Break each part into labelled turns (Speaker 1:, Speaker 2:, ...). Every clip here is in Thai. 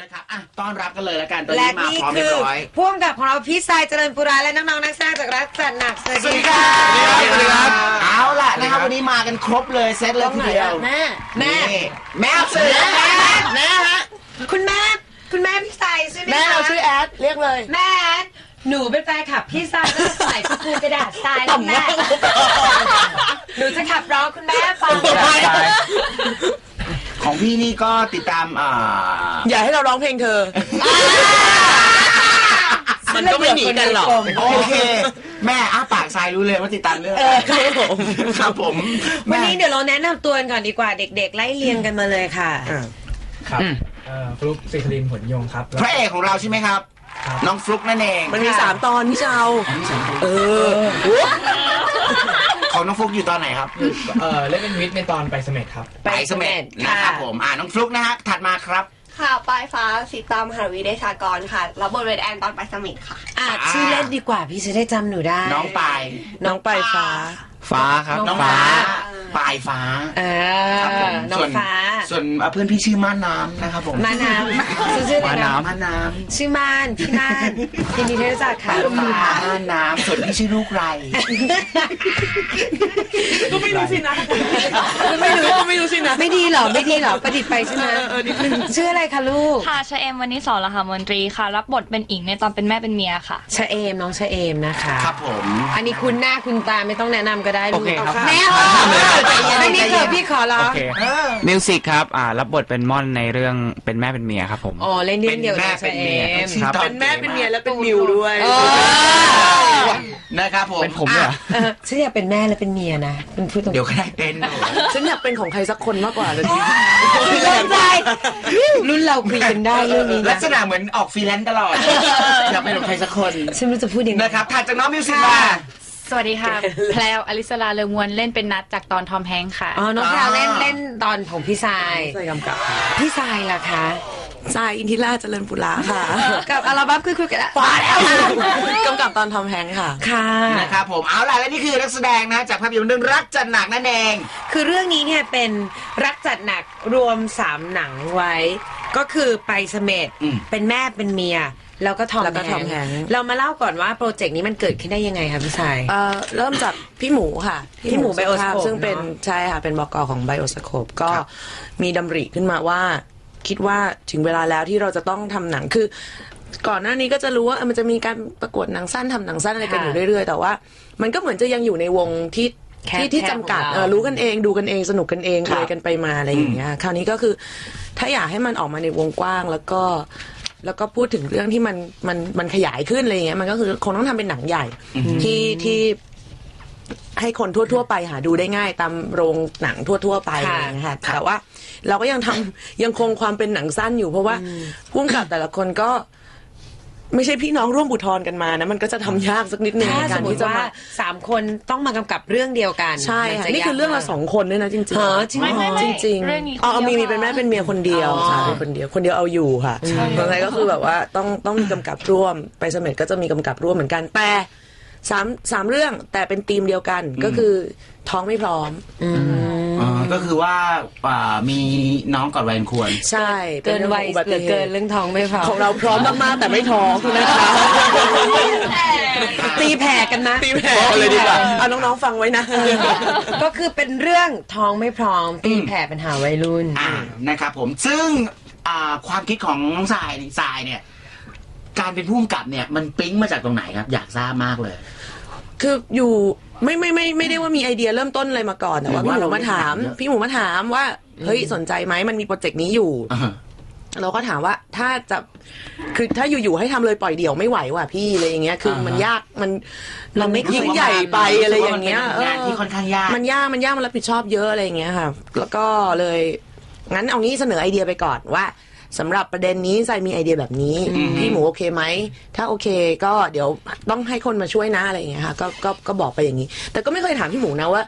Speaker 1: นะครับอะต้อนรับกันเลยละกันตอน
Speaker 2: และ
Speaker 1: นี้มา
Speaker 2: นี่
Speaker 1: พร้อมเรี
Speaker 2: คื
Speaker 1: ย
Speaker 2: อบ
Speaker 1: ร้อย
Speaker 2: พ่วงกับของเราพี่สายเจริญปุราและน้องๆนักแสดงจากรักจัดหนักสวัส
Speaker 1: สวัส
Speaker 2: ดี
Speaker 1: ดีค
Speaker 2: ค่ะ
Speaker 1: รับ
Speaker 3: สวัสดีครับ
Speaker 1: เอาล่ะนะครับวันนี้มากันครบเลยเซตเลยทีเดียว
Speaker 2: แม่แม่
Speaker 1: นี่แม่เอาเสือ
Speaker 2: แม่
Speaker 1: แม่ฮะ
Speaker 2: คุณแม่คุณแม่พี่สายใช่ไหม
Speaker 3: แม่
Speaker 2: คะ
Speaker 3: เราชื่อแอดเรียกเลย
Speaker 2: แม่หนูเป็นแฟนคลับพี่สายตั้งแต่สมัยคุณครูกระดาษทรายแล้วแม่ หนูจะขับร้องคุณแม่ฟัง
Speaker 1: ของ พี่นี่ก็ติดตามอ่า
Speaker 3: อย่าให้เราร้องเพลงเธอ มันก็ไม่หนีกันหรอก
Speaker 1: โอเค แม่อ้าปากทรายรู้เลยว่าติดตามเรื่องอะไรครับผม
Speaker 2: วัน
Speaker 1: แม่
Speaker 2: นี้เดี๋ยวเราแนะนำตัวกันก่อนดีกว่าเด็ก ๆ ไล่เรียงกันมาเลยค่ะ
Speaker 4: ครับเอ่อฟลุกสิคลินผลยงครับ
Speaker 1: พระเอกของเราใช่ไหมครับ
Speaker 4: ครับ
Speaker 1: น้องฟลุกนั่นเอง
Speaker 3: มันมีสามตอนพี่เจ้า เออ
Speaker 1: ของ น้องฟลุกอยู่ตอนไหนครับ
Speaker 4: เอ่อเล่นเป็นวิทย์ในตอนไปเสม็ดครับ
Speaker 2: ไป
Speaker 1: ไปเสม็ด
Speaker 2: ค่ะ
Speaker 1: นะครับผมอ่าน้องฟลุกนะฮะถัดมาครับ
Speaker 5: ค่ะปลายฟ้าสีตามหาวิเดชากรค่ะรับบทเป็นแอนตอนไปสมิธค่ะ
Speaker 2: อะชื่อเล่นดีกว่าพี่จะได้จำหนูได้
Speaker 1: น้องปาย
Speaker 3: น้องปลายฟ้า
Speaker 6: ฟ้าครับ
Speaker 1: น้อง
Speaker 6: ฟ้า
Speaker 1: ฟ้าปลายฟ้า
Speaker 2: เอ
Speaker 1: ครับผ
Speaker 2: อ
Speaker 1: ม
Speaker 2: น้อ
Speaker 1: ส่
Speaker 2: ง
Speaker 1: วน
Speaker 2: ฟ้า
Speaker 1: ส่วนเพื่อนพี่ชื่อม่านน้ำนะครับผม
Speaker 2: มาน้ำชื่อชื่ออะไรนะ
Speaker 1: ม่านน้
Speaker 2: ชื่อม่านพี่ม่านยินดีที่รู้จักำค่ะ
Speaker 1: ฟ้าม่านน้ำส่วนพี่ชื่อลูกไร
Speaker 3: ก็ไม่รู้สินะ ไม่รู้ก็ไม่รู้สินะ
Speaker 2: ไม่ดีเหรอไม่ดีเหรอประดิษฐ์ไปใช่ไหม
Speaker 3: เออเออนิดนึง
Speaker 2: ชื่ออะไรคะลูก
Speaker 7: ค่ะชะเอมวันนี้สอนรหามนตรีค่ะ รับบทเป็นอิงในตอนเป็นแม่เป็นเมียค่ะ
Speaker 2: ชะเอมน้องชะเอมนะคะ
Speaker 1: ครับผม
Speaker 2: อันนี้คุณหน้าคุณตาไม่ต้องแนะนำก็ได้ลูก
Speaker 6: โอเคครับ
Speaker 2: แม่เอออันนี้เถอะพี่ขอร้อง
Speaker 6: โอเคมิวสิกครับอ่ารับบทเป็นม่อนในเรื่องเป็นแม่เป็นเมียครับผม
Speaker 2: อ๋อเล่นเรื่องเดียว
Speaker 1: แม่
Speaker 2: กับ
Speaker 1: เป็
Speaker 2: ชะ
Speaker 1: น
Speaker 2: เอ
Speaker 1: เมีย
Speaker 2: ม
Speaker 1: ชื่อ
Speaker 6: ครับ
Speaker 1: ตอ
Speaker 3: เป็นแม่เป็นเมียแล้วเป็นมิวด้วย
Speaker 2: เออ
Speaker 1: นะครับผม
Speaker 6: เป็นผมเนี่ย
Speaker 1: อะ
Speaker 2: เออฉันอยากเป็นแม่และเป็นเมียนะเป็นผู้ตรง
Speaker 1: เดี๋ยวก็ได้เป็น
Speaker 3: ฉันอยากเป็นของใครสักคนมากกว่าเลย
Speaker 2: สนใจรุ่นเราคุยกันได้เรื่องนี้
Speaker 1: ลั
Speaker 2: นะ
Speaker 1: กษณะเหมือนออกฟรีแลนซ์ตลอดอยากเป็นของใครสักคน
Speaker 2: ฉันไม่รู้จะพูดยังไง
Speaker 1: นะครับถัดจากน้องมิวสิกมา
Speaker 8: สวัสดีค่ะ แพลวอลิสลาเลือมวนเล่นเป็นนัดจากตอนทอมแฮงค์ค่ะ
Speaker 2: อ๋อน้องแพรวเล่นเล่นตอนของพี่ทราย
Speaker 3: ใส่กำกับ
Speaker 2: พี่ทรายล่ะคะ
Speaker 3: ทรายอินทิราเจริญปุระค่ะ
Speaker 2: กับอัลบั้มคุยคุยกันฟ้าแล้ว
Speaker 3: กำกับตอนทอมแฮงค์ค่ะ
Speaker 2: ค่ะ
Speaker 1: นะครับผมเอาล่ะและนี่คือนักแสดงนะ จากภาพยนตร์เรื่องรักจัดหนักนั่นเอง
Speaker 2: คือเรื่องนี้เนี่ยเป็นรักจัดหนักรวมสามหนังไว้ ก็คือไปเสม็ด
Speaker 1: อืม
Speaker 2: เป็นแม่เป็นเมีย แล้วก็ทอม
Speaker 3: แล้วก็
Speaker 2: แฮ
Speaker 3: ทองม
Speaker 2: ค์
Speaker 3: แฮงค์
Speaker 2: เรามาเล่าก่อนว่าโปรเจกต์นี้มันเกิดขึ้นได้ยังไงคะพี่ชาย
Speaker 3: เอ่อเริ่มจากพี่หมูค่ะ
Speaker 2: พี่หมู Bioscope
Speaker 3: ซึ่งเป็น
Speaker 2: เนอะ
Speaker 3: ใช่ค่ะ เป็นบกของไบโอสโคปก็
Speaker 1: ครับ
Speaker 3: มีดำริขึ้นมาว่า คิดว่าถึงเวลาแล้วที่เราจะต้องทำหนังคือ ก่อนหน้านี้ก็จะรู้ว่าเออมันจะมีการประกวดหนังสั้นทำหนังสั้นอะไรกันอยู่เรื่อยๆ แต่ว่า มันก็เหมือนจะยังอยู่ในวงที่
Speaker 2: แค่
Speaker 3: ที่ที่
Speaker 2: แค่
Speaker 3: จำกัด
Speaker 2: ของเรา
Speaker 3: เออรู้กันเองดูกันเองสนุกกันเอง
Speaker 1: ครับ
Speaker 3: อะไรกันไปมาอะไรอย่างเงี้ยคราวนี้ก็คือ ถ้าอยากให้มันออกมาในวงกว้างแล้วก็ แล้วก็พูดถึงเรื่องที่มันมันมันขยายขึ้นอะไรอย่างเงี้ยมันก็คือคงต้องทำเป็นหนังใหญ่ ที่ที่ให้คนทั่ว ๆ ไปหาดูได้ง่ายตามโรงหนังทั่ว ๆ ไปอะไร
Speaker 2: ค่ะ
Speaker 3: อย่างเงี้ยค่ะแต่ว่าเราก็ยังทำยังคงความเป็นหนังสั้นอยู่เพราะว่าพุ่งกับแต่ละคนก็ ไม่ใช่พี่น้องร่วมบุทธรกันมานะมันก็จะทำยากสักนิดนึง
Speaker 2: ถ้า
Speaker 3: ใน
Speaker 2: ส
Speaker 3: การ
Speaker 2: มม
Speaker 3: ที่
Speaker 2: ติ
Speaker 3: จะ
Speaker 2: ว่า
Speaker 3: มา
Speaker 2: สามคนต้องมากำกับเรื่องเดียวกัน
Speaker 3: ใช่
Speaker 2: มั
Speaker 3: ค่ะ
Speaker 2: จ
Speaker 3: นี่คือเรื่องละ
Speaker 2: ยากมาก
Speaker 3: สองคนด้วยนะจริงๆ
Speaker 2: เหรอจริงเหรอ
Speaker 7: ไม่ไม่ไม่
Speaker 3: จริง
Speaker 7: เรื่องนี้
Speaker 3: อ๋อ
Speaker 7: คนเดียว
Speaker 3: มีมี
Speaker 7: ค่ะ
Speaker 3: เป็นแม่เป็นเมียคนเดียว
Speaker 2: อ๋อ
Speaker 3: ใช่เป็นคนเดียวคนเดียวเอาอยู่ค่ะเพราะฉะนั้นก็คือแบบว่าต้องต้องมีกำกับร่วมไปเสม็ดก็จะมีกำกับร่วมเหมือนกันแต่สามสามเรื่องแต่เป็นธีมเดียวกันก็คือท้องไม่พร้อม
Speaker 1: อ๋อ ก็คือว่าอ่ามีน้องก่อนวัยอันควร
Speaker 3: ใช่
Speaker 2: เกินวัย
Speaker 3: ป็
Speaker 2: เหลือ
Speaker 3: รื่อง
Speaker 2: เกินเรื่องท้องไม่พอ
Speaker 3: ของเราพร้อมมากๆแต่ไม่ท้องนะคะ
Speaker 2: ตีแผ่กันนะ
Speaker 3: ตีแผ่กันเลยดีกว่าเอาน้องๆฟังไว้นะ
Speaker 2: ก็คือเป็นเรื่องท้องไม่พร้อม ตีแผ่ปัญหาวัยรุ่น
Speaker 1: อ่านะครับผมซึ่งอ่าความคิดของน้องทรายทรายเนี่ย การเป็นผู้กำกับเนี่ยมันปิ๊งมาจากตรงไหนครับ อยากทราบมากเลย
Speaker 3: คืออยู่ ไม่ไม่ไม่ไม่ได้ว่ามีไอเดียเริ่มต้นอะไรมาก่อนแต่ว่า
Speaker 1: หรือ
Speaker 3: พี่
Speaker 1: ว่า
Speaker 3: หมู
Speaker 1: เรา
Speaker 3: มาถาม
Speaker 1: ไม่ถามเยอะ
Speaker 3: พี่หมูมาถามว่าเฮ้ยสนใจไหมมันมีโปรเจกต์นี้อยู่
Speaker 1: อ่า
Speaker 3: เราก็ถามว่าถ้าจะคือถ้าอยู่ๆให้ทำเลยปล่อยเดี่ยวไม่ไหวว่ะพี่อะไรอย่างเงี้ยคือมันยากมัน
Speaker 2: เราไม่เคย
Speaker 3: ยิ่งใหญ่ไปอะไรอย่างเงี้ย
Speaker 1: รู้สึกว่ามันเป็นงานที่ค่อนข้างยาก
Speaker 3: มันยากมันยากมันรับผิดชอบเยอะอะไรอย่างเงี้ยค่ะ แล้วก็เลยงั้นเอางี้เสนอไอเดียไปก่อนว่า สำหรับประเด็นนี้ใส่มีไอเดียแบบนี้ พี่หมูโอเคไหม ถ้าโอเคก็เดี๋ยวต้องให้คนมาช่วยนะอะไรอย่างเงี้ยค่ะก็ก็ก็บอกไปอย่างนี้ แต่ก็ไม่เคยถามพี่หมูนะว่า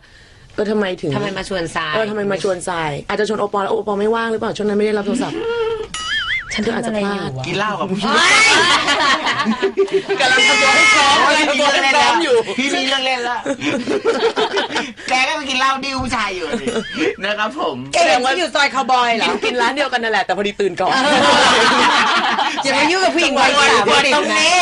Speaker 3: เออทำไมถึง
Speaker 2: ทำไมมาชวนทราย
Speaker 3: เออทำไมมาชวนทรายอาจจะชวนโอปอลแล้วโอปอลไม่ว่างหรือเปล่าช่วงนั้นไม่ได้รับโทรศัพท์
Speaker 2: ฉัน
Speaker 3: เธออาจจะพลาด
Speaker 1: กินเหล้ากับผู้ชาย
Speaker 2: เฮ้ย
Speaker 3: กำลังทำตัวให้พร้อม
Speaker 1: โอ้ย
Speaker 3: กำลัง
Speaker 1: มี
Speaker 3: ทำตัว
Speaker 1: เรื่อง
Speaker 3: ให้
Speaker 1: เล่น
Speaker 3: พร้อ
Speaker 1: แล้ว
Speaker 3: มอยู่
Speaker 1: พี่มีเรื่องเล่นแล้วแกก็ไปกินเหล้าดิ้วผู้ชายอยู่สินะครับผม
Speaker 2: เก่งว่าอยู่ซอยคาวบอยเหร
Speaker 3: กิ
Speaker 2: อ
Speaker 3: นกินร้านเดียวกันนั่นแหละแต่พอดีตื่นก่อน
Speaker 2: อย่ามายุ่งกับผู้หญิงวัยสาม
Speaker 1: บท
Speaker 2: สิบ
Speaker 1: ตรง
Speaker 2: นะ
Speaker 1: นี้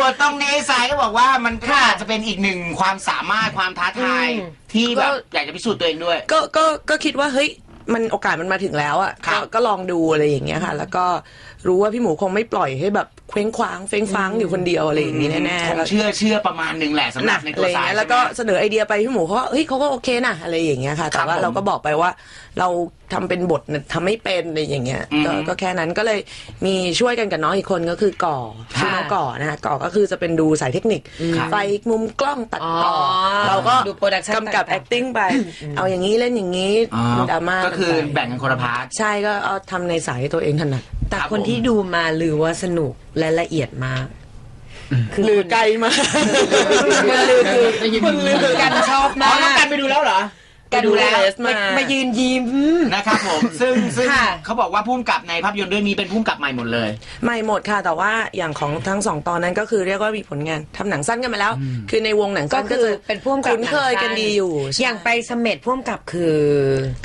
Speaker 1: บทตรงนี้สายก็บอกว่ามันก็อาจจะเป็นอีกหนึ่งความสามารถความท้าทาย
Speaker 2: อืม
Speaker 1: ที่แบบ
Speaker 3: ก็
Speaker 1: อยากจะพิสูจน์ตัวเองด้วย
Speaker 3: ก็ก็ก็คิดว่าเฮ้ยมันโอกาสมันมาถึงแล้วอะ
Speaker 1: ครั
Speaker 3: ก็
Speaker 1: บ
Speaker 3: ก็ลองดูอะไรอย่างเงี้ยค่ะ แล้วก็ รู้ว่าพี่หมูคงไม่ปล่อยให้แบบเคว้งคว้างเฟ้งฟ้างอยู่คนเดียวอะไรอย่างงี้แน่
Speaker 1: ค
Speaker 3: ๆ
Speaker 1: ง
Speaker 3: แล้ว
Speaker 1: เชื่อเชื่อประมาณหนึ่งแหละสำห
Speaker 3: ห
Speaker 1: รั
Speaker 3: นั
Speaker 1: บ
Speaker 3: ก
Speaker 1: ใน
Speaker 3: อะ
Speaker 1: ตัว
Speaker 3: ไรอย่า
Speaker 1: สางย
Speaker 3: เงี้ยแล้วก็เสนอไอเดียไปพี่หมูเขาก็เฮ้ยเขาก็โอเคนะอะไรอย่างเงี้ยค่ะ แต่ว่า
Speaker 1: ครับผม
Speaker 3: เราก็บอกไปว่าเรา ทำเป็นบทน่ะทำไม่เป็นอะไรอย่างเงี้ย
Speaker 1: อืม
Speaker 3: ก็ก็แค่นั้นก็เลยมีช่วยกันกับน้องอีกคนก็คือก่อชื่อน้องก่อนะคะก่อก็คือจะเป็นดูสายเทคนิค
Speaker 1: ครับ
Speaker 3: ไฟมุมกล้องตัดต่ออ
Speaker 2: อ
Speaker 3: เราก็
Speaker 2: ดู production
Speaker 3: กำกับ
Speaker 2: ต่างๆ
Speaker 3: acting ไป เอาอย่างนี้เล่นอย่างนี้
Speaker 1: อ๋อ
Speaker 3: ดราม่า
Speaker 1: ก็คือ
Speaker 3: ไป
Speaker 1: แบ่งกันคนละพาร์ท
Speaker 3: ใช่ก็เอาทำในสายที่ตัวเองถนัด
Speaker 2: แต่
Speaker 1: ครับ
Speaker 2: คน
Speaker 1: ผม
Speaker 2: ที่ดูมาลือว่าสนุกและละเอียดมาก
Speaker 3: หรือไกลมาก
Speaker 2: มันลือคือมันลือกันชอบ
Speaker 1: อ๋อ
Speaker 2: มาก
Speaker 1: น้องกันไปดูแล้วเหรอ
Speaker 3: กันดูเลสมา
Speaker 2: มายืนยิ้ม
Speaker 1: นะครับผม ซึ่งซึ่ง
Speaker 2: ค่ะ
Speaker 1: เขาบอกว่าพุ่มกับในภาพยนตร์ด้วยมีเป็นพุ่มกับใหม่หมดเลย
Speaker 3: ไม่หมดค่ะ แต่ว่าอย่างของทั้งสองตอนนั้นก็คือเรียกว่ามีผลงานทำหนังสั้นกันมาแล้ว คือในวงหนัง
Speaker 2: ก็
Speaker 3: สั้นก็
Speaker 2: คือ
Speaker 3: จะ
Speaker 2: เป็นพ่วงกับ
Speaker 3: คุ้นเคยกันดีอยู่ใช่
Speaker 2: อย่างไปเสม็ดพ่วงกับคือ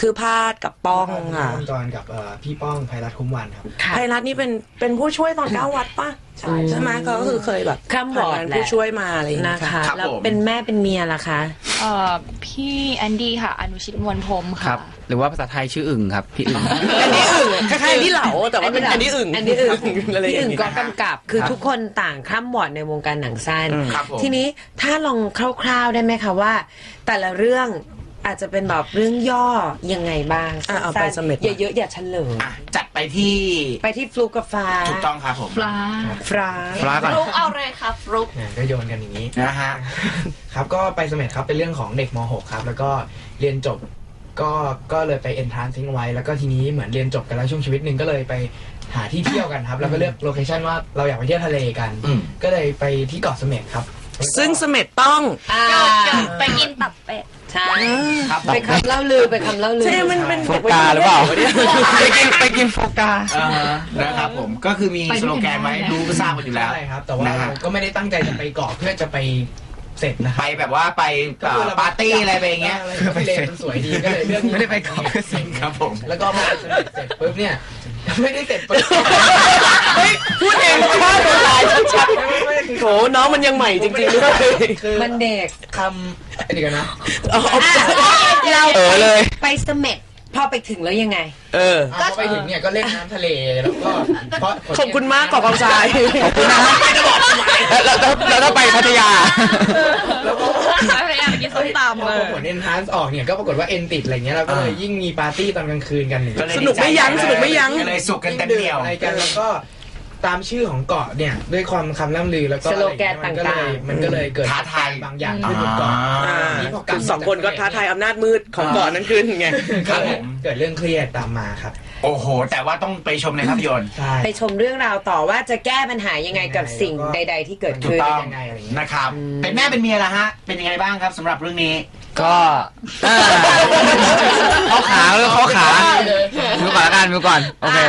Speaker 3: คือพาดกับป้องค่ะ
Speaker 4: จอนกับเอ่อพี่ป้องไพรัตคุ้มวันครับ
Speaker 3: ไพรัตนี่เป็นเป็นผู้ช่วยตอนเก้าวัดป่ะใช่ใช่ไหมเขาก็คือเคยแบบ
Speaker 2: คร่ำวอร์ด
Speaker 3: ผ่าน
Speaker 2: แหละ
Speaker 3: ผู้ช่วยมาอะไรอย่าง
Speaker 2: นะ
Speaker 3: เงี้ย
Speaker 2: คะ
Speaker 3: ค่ะ
Speaker 1: ครับ
Speaker 2: แล้ว
Speaker 1: ผม
Speaker 2: เป็นแม่เป็นเมียล่ะคะ
Speaker 7: เอ่อพี่แอนดี้ค่ะ อนุชิตมวลพรม
Speaker 6: ค
Speaker 7: ค่ะ
Speaker 6: รับ หรือว่าภาษาไทยชื่ออึ่งครับ พี่อึ่ง
Speaker 3: อันนี้อึ่งคล้ายๆอันนี้เหลาแต่ว่าเป็นอันนี้อึ่ง
Speaker 2: อันนี้อึ่ง
Speaker 3: อะไร
Speaker 2: พี่
Speaker 3: อย่า
Speaker 2: อึ่
Speaker 3: ง
Speaker 2: ง
Speaker 3: เงี้ย
Speaker 2: ก็กำกับ คือทุกคนต่างคร่ำวอร์ดในวงการหนังสั้น
Speaker 1: ครับผม
Speaker 2: ทีนี้ถ้าลองคร่าวๆได้ไหมคะว่า แต่ละเรื่อง อาจจะเป็นแบบเรื่องย่อยังไงบ้าง
Speaker 3: อะเอาไป
Speaker 2: สั้น
Speaker 3: สำเร็จ
Speaker 2: ๆอย่าเยอะอย่าเฉลย
Speaker 1: อะจัดไปที่
Speaker 2: ไปที่ฟลุกกับฟ้า
Speaker 1: ถูกต้องครับผม
Speaker 7: ปลา
Speaker 2: ฟรา
Speaker 6: ฟลาก่อน
Speaker 5: ฟลุกเอาเลยครับฟลุก
Speaker 4: เนี่ยก็โยนกันอย่างนี้
Speaker 1: นะฮะ
Speaker 4: ครับก็ไปเสม็ดครับเป็นเรื่องของเด็กม .6 ครับ แล้วก็เรียนจบก็ก็เลยไปเอนทรานทิ้งไว้ แล้วก็ทีนี้เหมือนเรียนจบกันแล้วช่วงชีวิตหนึ่งก็เลยไปหาที่เที่ยวกันครับ แล้วก็เลือกโลเคชั่นว่าเราอยากไปเที่ยวทะเลกัน
Speaker 1: อืม
Speaker 4: ก็เลยไปที่เกาะเสม็ดครับ
Speaker 3: ซึ่งเสม็ดต้อง
Speaker 2: อ่า
Speaker 5: ไปกินตับเป็ด
Speaker 2: ใช่
Speaker 1: ครับผม
Speaker 2: ไปคำเล่าลือไปคำเล่าลือ
Speaker 3: ใช่ มันเป็น
Speaker 6: โฟกาหรือเปล่าไปกินไปกินโฟกา
Speaker 1: อ่าฮะนะครับผมก็คือมีสโลแกนไว้รู้ก็ทราบกันอยู่แล้ว
Speaker 4: ใช่ครับ แต่ว่า
Speaker 1: นะฮะ
Speaker 4: เราก็ไม่ได้ตั้งใจจะไปเกาะเพื่อจะไปเสร็จนะค
Speaker 1: ไป
Speaker 4: รับ
Speaker 1: แบบว่าไปเอ่อปาร์ตี้อะไรไปอย่างเงี้ย
Speaker 4: อะไรทะเลมันสวยดีก็เลยเลือก
Speaker 6: ไม่ได้ไปเกาะ
Speaker 1: ครับผม
Speaker 4: แล้วก็พอไปเสร็จเสร็จปุ๊บเนี่ยไม่ได้เสร็จปุ๊บ
Speaker 3: เฮ้ยพูดเองฆ่าตัวตายชัด
Speaker 4: ไม่ไม่คือ
Speaker 3: ๆโถน้องมันยังใหม่จริงๆด้วย
Speaker 4: คือ
Speaker 2: มันเด็ก
Speaker 4: คำเดี๋ยวกันนะ
Speaker 3: เอาเอา
Speaker 2: เรา
Speaker 6: เออเลย
Speaker 2: ไปเสม็ดพอไปถึงแล้วยังไง
Speaker 3: เออ
Speaker 4: พอไปถึงเนี่ยก็เล่นน้ำทะเลแล้วก็เพราะ
Speaker 3: ขอบคุณมากขอบความทราย
Speaker 6: ขอบคุณนะแล้วแล้วแล้วถ้าไปพัทยา
Speaker 4: แล้วก็
Speaker 7: พยายามกินส้มตำ
Speaker 4: พอ
Speaker 7: เลย
Speaker 4: ผลเอนทรานซ์ออกเนี่ยก็ปรากฏว่าเอ็นติดอะไรเงี้ยเราก็เลยยิ่งมีปาร์ตี้ตอนกลางคืนกันอย่างเงี้ย
Speaker 1: ก็เลย
Speaker 3: สนุกไม่ยั้งสนุกไม่ยั้ง
Speaker 1: ก็เลยสุกกันเต็มเหนียว
Speaker 4: อะไรกันแล้วก็ ตามชื่อของเกาะเนี่ย ด้วยความคำล่ำลือแล้วก็
Speaker 2: สโลแกน
Speaker 4: อะไรเงี้ยมันก็เลย
Speaker 2: ต่างๆ
Speaker 4: มันก็เลยเกิด
Speaker 1: ท้าทาย
Speaker 4: บางอย่างขึ้นบนเกาะ
Speaker 1: อ่า
Speaker 4: ทีนี้พอกลับ
Speaker 3: คือสองคนก็ท้าทายอำนาจมืดของเก่อนนั้นขึ้นไง
Speaker 1: ครับผม
Speaker 4: เกิดเรื่องเครียดตามมาครับ
Speaker 1: โอ้โห แต่ว่าต้องไปชมในภาพยนตร์
Speaker 4: ใช่
Speaker 2: ไปชมเรื่องราวต่อว่าจะแก้ปัญหายังไงกับสิ่ง
Speaker 4: แล้วก็
Speaker 2: ใด ๆ ที่เกิด
Speaker 1: ถูก
Speaker 2: ขึ้น
Speaker 1: ต้อง
Speaker 4: ยังไงอะไรอย่างเงี้ย
Speaker 1: นะครับ เป็นแม่เป็นเมียละฮะ เป็นยังไงบ้างครับสำหรับเรื่องนี้
Speaker 6: ก็อ่าเขาขาแล้วเขาขาดูก่อนละกันดูก่อน โอเค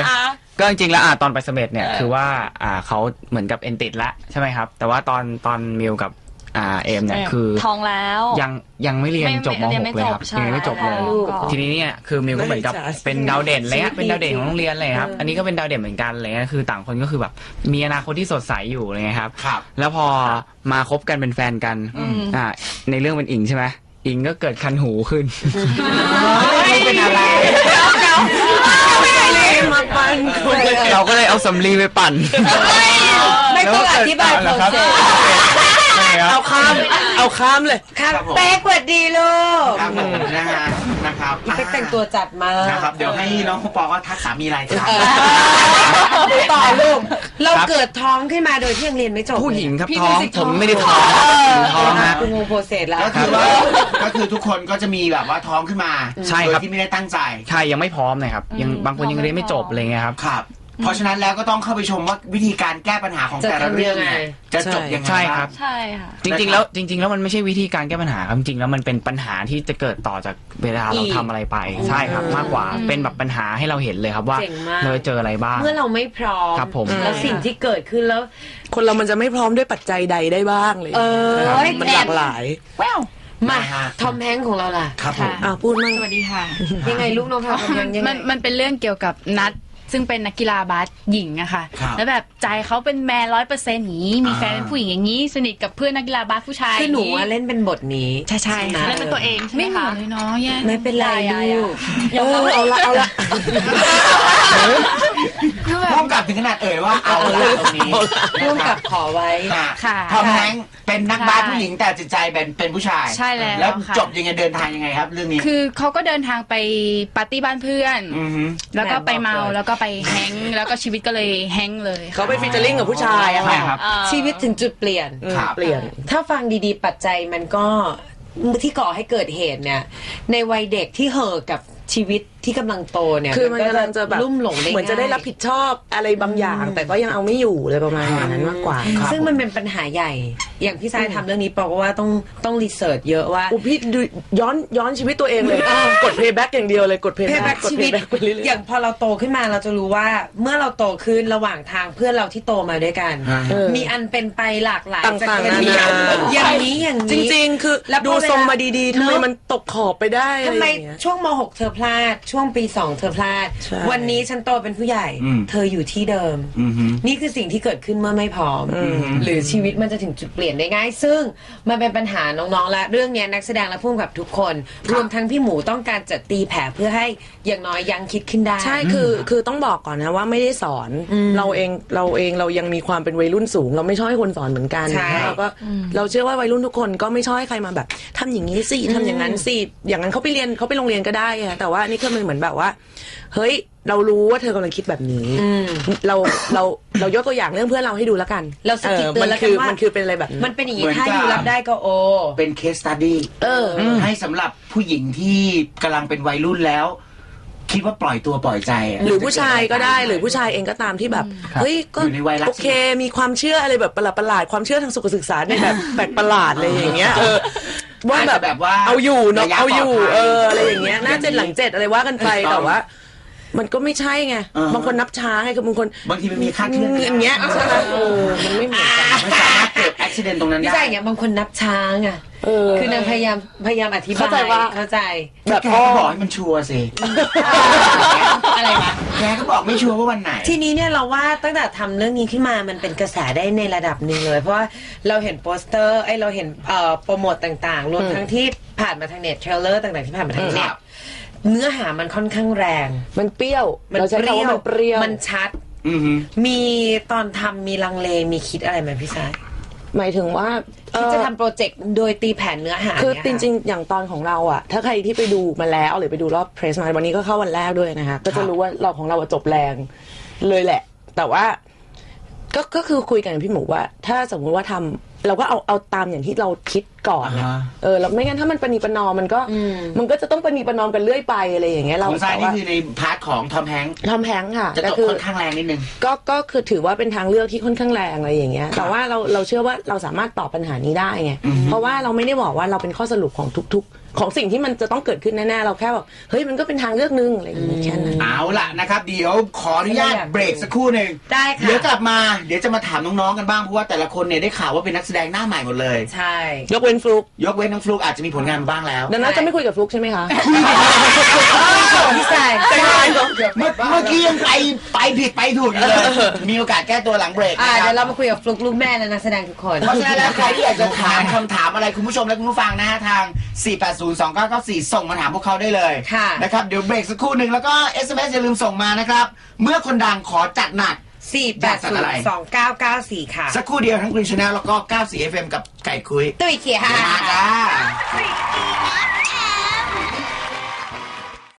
Speaker 6: ก็จริงๆแล้วอะตอนไปเสม็ดเนี่ยคือว่าอ่าเขาเหมือนกับเอ็นติดละใช่ไหมครับ แต่ว่าตอนตอนมิวกับอ่าเอมเนี่ยคือ
Speaker 7: ท้องแล้ว
Speaker 6: ยังยังไม่เรียน
Speaker 7: ไม่
Speaker 6: จบม
Speaker 7: เรียน
Speaker 6: .6
Speaker 7: ไม่
Speaker 6: เลย
Speaker 7: จบ
Speaker 6: ครับ
Speaker 7: ใช่
Speaker 6: ยังไม่จบเลย
Speaker 7: ลูก
Speaker 6: ทีนี้เนี่ยคือมิวก็เหมือนกับ
Speaker 3: ไม่อิจฉา
Speaker 6: เป็นดาวเด่นอะไรเงี้ยเป็นดาวเด่นของโรงเรียนเลยครับอันนี้ก็เป็นดาวเด่นเหมือนกันอะไรเงี้ยคือต่างคนก็คือแบบมีอนาคตที่สดใสอยู่อะไรเงี้ยครับ
Speaker 1: ครับ
Speaker 6: แล้วพอมาคบกันเป็นแฟนกันอ่าในเรื่องเป็นอิงใช่ไหมอิงก็เกิดคันหูขึ้น
Speaker 1: ไม่เป็นอะไร
Speaker 3: มาปั นคุณ
Speaker 6: เราก็เลยเอาสำลีไปปั่น
Speaker 2: ไม่ต้องอธิบายโปรเซส
Speaker 3: เอาข้าม เอาข้ามเลย
Speaker 2: ครับ
Speaker 1: ครับผม
Speaker 2: เป๊กสวัสดีลูก
Speaker 1: ครับผมนะฮะ นะครับ
Speaker 2: เป๊กแต่งตัวจัดมา
Speaker 1: นะครับ เดี๋ยวให้น้องปอก็ทักสามีรายการ
Speaker 2: ดูต่อลูก เรา
Speaker 6: ครับ
Speaker 2: เกิดท้องขึ้นมาโดยที่ยังเรียนไม่จบ
Speaker 6: ผู้หญิงครับ
Speaker 2: พี่
Speaker 6: ท้อง
Speaker 2: สิ
Speaker 6: ผมไม่ได้ท้องหนูท้องฮะ
Speaker 2: คุณงงโปรเซสแล้ว
Speaker 1: ก็คือว่าก็คือทุกคนก็จะมีแบบว่าท้องขึ้นมา
Speaker 6: ใช่
Speaker 1: โดย
Speaker 6: ครับ
Speaker 1: ที่ไม่ได้ตั้งใจ
Speaker 6: ใช่ยังไม่พร้อมเลยครับ ยังบางคนยังเรียนไม่จบอะไรเงี้ยครับ
Speaker 1: ครับ เพราะฉะนั้นแล้วก็ต้องเข้าไปชมว่าวิธีการแก้ปัญหาของ
Speaker 2: จะ
Speaker 1: แต่ละเรื่องเนี่ย
Speaker 2: ทำยังไง
Speaker 1: จะจบยังไง
Speaker 6: ใช่ครับ
Speaker 7: ใช่ค่ะ
Speaker 6: จริงๆ แล้วจริง ๆ แล้วมันไม่ใช่วิธีการแก้ปัญหาครับจริงๆแล้วมันเป็นปัญหาที่จะเกิดต่อจากเวลาเรา
Speaker 2: อีก
Speaker 6: ทำอะไรไปใช่ครับ มากกว่าเป็นแบบปัญหาให้เราเห็นเลยครับว่า
Speaker 2: เจ๋งมาก
Speaker 6: เราจะเจออะไรบ้าง
Speaker 2: เมื่อเราไม่พร้อม
Speaker 6: ครับผม
Speaker 2: แล้วสิ่งที่เกิดขึ้นแล้ว
Speaker 3: คนเรามันจะไม่พร้อมด้วยปัจจัยใดได้บ้างเลย
Speaker 2: เออ
Speaker 3: ครับมันหลากหลาย
Speaker 2: มา
Speaker 1: นะฮะ
Speaker 2: ทอมแฮงค์ของเราล่ะ
Speaker 1: ครับผม
Speaker 3: อะพูดมั่ง
Speaker 8: สวัสดีค่ะ
Speaker 2: ยังไงลูกน้องทอมแฮงค์ยังไง
Speaker 8: มันมันเป็นเรื่องเกี่ยวกับนัด ซึ่งเป็นนักกีฬาบาสหญิงอะค่ะ
Speaker 1: ครับ
Speaker 8: แล้วแบบใจเขาเป็นแมนร้อยเปอร์เซ็นต์อย่างนี้ มีแฟน
Speaker 1: อ่า
Speaker 8: เป็นผู้หญิงอย่างนี้ สนิทกับเพื่อนนักกีฬาบาสผู้ชาย
Speaker 2: คือหนู
Speaker 8: ย่าง
Speaker 2: อะเล่นเป็นบทนี้
Speaker 8: ใช่ใช่
Speaker 2: ไหม
Speaker 8: ค่ะ
Speaker 7: เล่นเป็นตัวเองใช่ไหม
Speaker 8: ไม่เหมื
Speaker 7: คะ
Speaker 8: อนเลยเนาะแย่
Speaker 2: ไม่เป็นไร
Speaker 8: อย่าอย่า
Speaker 2: ลูก
Speaker 3: เออเอาละเอาละ
Speaker 8: คือแบบ
Speaker 1: ร่วมกับถึงขนาดเอ่ยว่าเอาละตรงนี้
Speaker 2: ร่วมกับขอไว้
Speaker 1: ค่ะ
Speaker 8: ค่ะ
Speaker 1: ทอมแฮงค์เป็นนักบาสผู้หญิงแต่จิตใจเป็นเป็นผู้ชาย
Speaker 8: ใช่แล้ว
Speaker 1: แล้ว
Speaker 8: ค่ะ
Speaker 1: จบยังไงเดินทางยังไงครับ เรื่องนี้
Speaker 8: คือเขาก็เดินทางไปปาร์ตี้บ้านเพื่อน
Speaker 1: อือฮึ
Speaker 8: แล้วก็ไปเมา
Speaker 2: แหม่บอกเลย
Speaker 8: แล้วก็ไปแฮงก์แล้วก็ชีวิตก็เลยแฮงก์เลยค่ะ
Speaker 3: เขาไปฟีเจอริ่งกับผู้ชายอะ
Speaker 6: ใช่
Speaker 3: ค่ะ
Speaker 6: ครับ
Speaker 2: ชีวิตถึงจุดเปลี่ยน
Speaker 3: อืม
Speaker 1: ครับ
Speaker 3: เปลี่ยน
Speaker 2: ถ้าฟังดีๆ ปัจจัยมันก็ที่ก่อให้เกิดเหตุเนี่ย ในวัยเด็กที่เห่อะกับชีวิต ที่กำลังโตเนี่ย
Speaker 3: คือมันกำลังจะแบบ
Speaker 2: ลุ่มหลงได้
Speaker 3: เหมือนจะได้
Speaker 2: ง่าย
Speaker 3: รับผิดชอบอะไรบางอย่าง แต่ก็ยังเอาไม่อยู่เลยประมาณอย่างนั้นมากกว่า
Speaker 1: ครับ
Speaker 2: ซึ่งมันเป็นปัญหาใหญ่ อย่างพี่ชายทำเรื่องนี้บอกว่าต้องต้องรีเสิร์ชเยอะว่า
Speaker 3: อุยพี่ดูย้อนย้อนชีวิตตัวเองเลยกด playback อย่างเดียวเลยกด
Speaker 2: เพย์
Speaker 3: playback
Speaker 2: แบ็ก
Speaker 3: กด
Speaker 2: ชีวิต
Speaker 3: playback ไปเรื่อยๆ
Speaker 2: อย่างพอเราโตขึ้นมาเราจะรู้ว่าเมื่อเราโตขึ้นระหว่างทางเพื่อนเราที่โตมาด้วยกัน
Speaker 1: ฮะ
Speaker 3: เออ
Speaker 2: มีอันเป็นไปหลากหลาย
Speaker 3: ต่างๆ
Speaker 2: จะเป็
Speaker 3: นานา
Speaker 2: อย่างนี้อย่างนี้
Speaker 3: จริง ๆ คือ
Speaker 2: แล้วพอ
Speaker 3: ดูทรงมาดีๆทำไม
Speaker 2: เนอะ
Speaker 3: มันตกขอบไปได้อะ
Speaker 2: ทำ
Speaker 3: ไร
Speaker 2: ไม
Speaker 3: อย่างเงี้ย
Speaker 2: ช่วงม .6 เธอพลาดช่วงปี2เธอพลาด
Speaker 3: ใช่
Speaker 2: วันนี้ฉันโตเป็นผู้ใหญ่
Speaker 1: อืม
Speaker 2: เธออยู่ที่เดิม
Speaker 1: อือฮึ
Speaker 2: นี่คือสิ่งที่เกิดขึ้นเมื่อไม่พร้อม หรือชีวิตมันจะถึงจุดเปลี่ยนได้ง่าย ซึ่งมันเป็นปัญหาน้องๆและเรื่องเนี้ยนักแสดงและผู้กำกับทุกคน รวมทั้งพี่หมูต้องการจะตีแผ่เพื่อให้อย่างน้อยยังคิดขึ้นได้
Speaker 3: ใช่คือคือต้องบอกก่อนนะว่าไม่ได้สอนเราเองเราเองเรายังมีความเป็นวัยรุ่นสูง เราไม่ชอบให้คนสอนเหมือนกัน
Speaker 2: ใช่
Speaker 3: เราก็เราเชื่อว่าวัยรุ่นทุกคนก็ไม่ชอบให้ใครมาแบบทำอย่างนี้สิทำอย่างนั้นสิอย่างนั้นเขาไปเรียนเขาไปโรงเรียนก็ได้อะแต่ว่านี่คือมันเหมือนแบบว่า เฮ้ย เรารู้ว่าเธอกำลังคิดแบบนี้เราเราเรายกตัวอย่างเรื่องเพื่อนเราให้ดูแล้วกัน
Speaker 2: เราสะกิดเตือนแล้วกัน
Speaker 3: คือ
Speaker 2: ว่ามั
Speaker 3: มันคือเป็นอะไรแบบนี้
Speaker 2: มันเป็นอย่างนี้
Speaker 1: เหมือน
Speaker 2: ถ้าอยู่
Speaker 1: กับ
Speaker 2: รับได้ก็โอ
Speaker 1: เป็นเคสตัดดี้
Speaker 3: เออ
Speaker 1: ให้สำหรับผู้หญิงที่กำลังเป็นวัยรุ่นแล้ว คิดว่าปล่อยตัวปล่อยใจะ
Speaker 3: หรือผู้ชายก็ได้หรือผู้ชายเองก็ตามที่แบบ
Speaker 6: ครับ
Speaker 3: เฮ้ยก็
Speaker 1: อยู่ในวัยรัก
Speaker 3: โอเค มีความเชื่ออะไรแบบประหลาดประหลาดๆความเชื่อทางสุขศึกษาในแบบแปลกประหลาดอะไรอย่างเงี้ยเออ ว่าแบบ
Speaker 1: อาจจะแบบว่า
Speaker 3: เอาอยู่เนาะ
Speaker 1: ระยะ
Speaker 3: เอาอยู่
Speaker 1: ปลอดภัย
Speaker 3: เอออะไรอย่างเงี้ยหน้าเจ็ดหลังเจ็ดอะไรว่ากันไป
Speaker 1: ถูกต้อง
Speaker 3: แต่ว่า มันก็ไม่ใช่ไง
Speaker 1: อ่า
Speaker 3: บางคนนับช้าไงคือบางคน
Speaker 1: บางทีมันมีคาดเคลื่อน
Speaker 3: อย่างเงี้ยใช่ไหมเออมันไม่เหมือนกัน
Speaker 1: มันสามารถเกิดอุบิเหตุตรงนั้น
Speaker 2: ไม่
Speaker 1: ได้
Speaker 2: ใช่อย่างเงี้ยบางคนนับช้างอะ
Speaker 3: เออ
Speaker 2: คือนางพยายามพยายามอธิบาย
Speaker 3: เข้าใจว่า
Speaker 2: เข้าใจ
Speaker 3: แบบ
Speaker 1: แกก็บอกให้มันชัวร์สิ
Speaker 2: อะไรวะ
Speaker 1: แกก็บอกไม่ชัวร์ว่าวันไหน
Speaker 2: ทีนี้เนี่ยเราว่าตั้งแต่ทำเรื่องนี้ขึ้นมามันเป็นกระแสได้ในระดับหนึ่งเลย เพราะว่าเราเห็นโปสเตอร์ไอ้ยเราเห็นเอ่อโปรโมตต่างๆรวมทั้งที่ผ่านมาทางเน็ตเทรลเลอร์ต่างๆที่ผ่านมาทางเน็
Speaker 1: ค
Speaker 2: ต
Speaker 1: รับ
Speaker 2: เนื้อหามันค่อนข้างแรง
Speaker 3: มันเปรี้ยวเราใช้คำว่ามันเปรี้ยว
Speaker 2: มันชัด
Speaker 1: อือฮึ
Speaker 2: มีตอนทำมีลังเลมีคิดอะไรไหมพี่ชาย
Speaker 3: หมายถึงว่าเอ่
Speaker 2: ที่
Speaker 3: อ
Speaker 2: จะทำโปรเจกต์โดยตีแผนเนื้อหา
Speaker 3: คือ
Speaker 2: เนี่ย
Speaker 3: จริงๆ อย่างตอนของเราอะถ้าใครที่ไปดูมาแล้วหรือไปดูรอบเพรสมาวันนี้ก็เข้าวันแรกด้วยนะคะก็จะรู้ว่าเราของเราอะจบแรงเลยแหละ แต่ว่าก็ก็คือคุยกันกับพี่หมูว่า ถ้าสมมุติว่าทำ เราก็เอาเอาตามอย่างที่เราคิดก่อนอะ
Speaker 1: อ่าฮะ
Speaker 3: เออแล้วไม่งั้นถ้ามันปณีประนอมมันก็มันก็จะต้องปณีประนอมกันเรื่อยไปอะไรอย่างเงี้ย
Speaker 1: ข
Speaker 3: เรา
Speaker 1: องทราย
Speaker 3: แต่
Speaker 1: นี่
Speaker 3: ว่า
Speaker 1: คือในพาร์ทของทอมแฮงค์
Speaker 3: ทำแพงค่ะ
Speaker 1: จะ
Speaker 3: ก็
Speaker 1: จบ
Speaker 3: คือ
Speaker 1: ค่อนข้างแรงนิดนึง
Speaker 3: ก็ก็คือถือว่าเป็นทางเลือกที่ค่อนข้างแรงอะไรอย่างเงี้ย แต่ว่าเราเราเชื่อว่าเราสามารถตอบปัญหานี้ได้ไง เพราะว่าเราไม่ได้บอกว่าเราเป็นข้อสรุปของทุกๆ ของสิ่งที่มันจะต้องเกิดขึ้นแน่ๆเราแค่แบบเฮ้ยมันก็เป็นทางเลือกนึงอะไรอย่างเงี้ยแค่นั้น
Speaker 1: เอาล่ะนะครับ เดี๋ยวขออนุญาตเบรกสักครู่หนึ่ง
Speaker 2: ได้ค่ะ
Speaker 1: เดี๋ยวกลับมาเดี๋ยวจะมาถามน้องๆกันบ้างเพราะว่าแต่ละคนเนี่ยได้ข่าวว่าเป็นนักแสดงหน้าใหม่หมดเลย
Speaker 2: ใช่
Speaker 3: ยกเว้นฟลุก
Speaker 1: ยกเว้นน้องฟลุกอาจจะมีผลงานมาบ้างแล้ว
Speaker 3: ดังนั้นจะไม่คุยกับฟลุกใช่ไหมคะ
Speaker 2: พี่ชาย
Speaker 3: ใจร้ายเนอะ
Speaker 1: เมื่อเมื่อกี้ยังไปไปผิดไปถูกอยู่เลยมีโอกาสแก้ตัวหลังเบรก
Speaker 2: อ่า
Speaker 1: นะค
Speaker 2: เดี๋ยว
Speaker 1: รั
Speaker 2: เรา
Speaker 1: บ
Speaker 2: มาคุยกับฟลุกลูกแม่และนักแสดงทุกคน
Speaker 1: เพราะฉะนั้นแล้วใครที่อยากจะถามคำถามอะไรคุณผู้ชมและคุณผู้ฟังนะฮะทาง4802994 ส่งมาถามพวกเขาได้เลย
Speaker 2: ค่ะ
Speaker 1: นะครับ เดี๋ยวเบรกสักครู่หนึ่งแล้วก็ SMS อย่าลืมส่งมานะครับ เมื่อคนดังขอจัดหนัก
Speaker 2: สี่แปดศูนย์สองเก้าเก้าสี่ค่ะ
Speaker 1: สักครู่เดียวทั้งกรีนชาแนลแล้วก็ 94 FM กับไก่คุย
Speaker 2: ตุ้ยเขีย
Speaker 1: มาจ้า